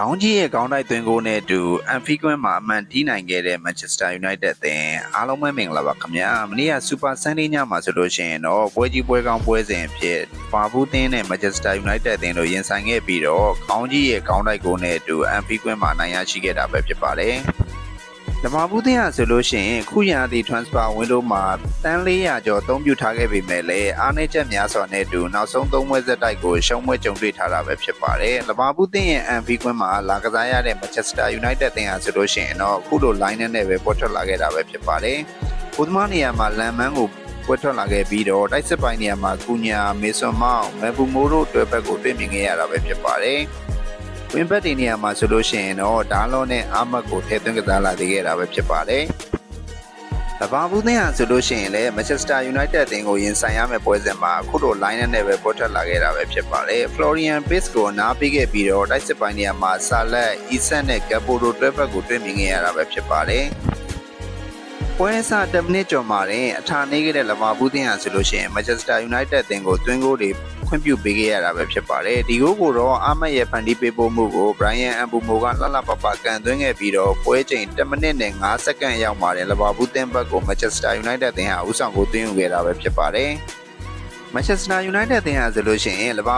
ခေါင်းကြီးရဲ့ခေါင်းတိုက်သွင်းကိုနဲ့အတူအန်ဖီကွင်းမှာအမှန်တီးနိုင်ခဲ့တဲ့ Manchester United အသင်းအားလုံးပဲမင်္ဂလာပါခင်ဗျာမနေ့က Super Sunday ညမှာဆိုလို့ရှိရင်တော့ပွဲကြီးပွဲကောင်းပွဲစဉ်အဖြစ်ပါဘူးတင်းနဲ့ Manchester United အသင်းတို့ရင်ဆိုင်ခဲ့ပြီးတော့ခေါင်းကြီးရဲ့ခေါင်းတိုက်ကိုနဲ့အတူအန်ဖီကွင်းမှာနိုင်ရရှိခဲ့တာပဲဖြစ်ပါတယ် ဓမ္မဘူးတင်ရဆိုလို့ရှိရင်ခုရသည့် transfer window မှာတန်း400ကျော်အသုံးပြုထားခဲ့ပေမဲ့လည်းအားနည်းချက်များစွာနဲ့အတူနောက်ဆုံးသုံးပွဲဆက်တိုက်ကိုရှုံးပွဲကြုံတွေ့ထားတာပဲဖြစ်ပါတယ်။ဓမ္မဘူးတင်ရဲ့ MV ကွင်းမှာလာကစားရတဲ့ Manchester United တင်ရဆိုလို့ရှိရင်တော့အခုလို line နဲ့ပဲပေါ်ထွက်လာခဲ့တာပဲဖြစ်ပါတယ်။ဘုသမားနေရာမှာလန်မန်းကိုပွဲထွက်လာခဲ့ပြီးတော့တိုက်စစ်ပိုင်းနေရာမှာကူညာမေဆွန်မောင်မဲဘူမိုးတို့တွေ့ဘက်ကိုတွေ့မြင်ခဲ့ရတာပဲဖြစ်ပါတယ်။ ဝင်းဘက်ဒီနေရာမှာဆိုလို့ရှိရင်တော့ဒါလောနဲ့အာမတ်ကိုထည့်သွင်းကစားလာသေးခဲ့တာပဲဖြစ်ပါတယ်။တဘာဘူးသင်းဟာဆိုလို့ရှိရင်လည်း Manchester United အသင်းကိုရင်ဆိုင်ရမယ့်ပွဲစဉ်မှာအခုလို line နဲ့ပဲပေါ်ထွက်လာခဲ့တာပဲဖြစ်ပါတယ်။ Florian Piss ကိုနားပေးခဲ့ပြီးတော့တိုက်စစ်ပိုင်းနေရာမှာဆာလက်၊အီဆန်နဲ့ Gapo တို့တွဲဘက်ကိုတွေ့မြင်ခဲ့ရတာပဲဖြစ်ပါတယ်။ ပွဲစား10မိနစ်ကျော်မှာတင်အထာနေခဲ့တဲ့လမာဘူးသင်းဟာဆိုလို့ရှိရင် Manchester United အသင်းကိုသွင်းဂိုးတွေခွင့်ပြုပေးခဲ့ရတာပဲဖြစ်ပါတယ်ဒီဂိုးကိုတော့အာမတ်ရဲ့ဖန်တီးပေးပို့မှုကို Brian Ambumo ကလှလှပပကန်သွင်းခဲ့ပြီးတော့ပွဲချိန်10မိနစ်နဲ့5စက္ကန့်ရောက်ပါတယ်လဘာဘူးတင်ဘက်ကို Manchester United တင်ဟာဦးဆောင်ကိုသွင်းယူခဲ့တာပဲဖြစ်ပါတယ် Manchester United တင်ဟာဆိုလို့ရှိရင်လဘာ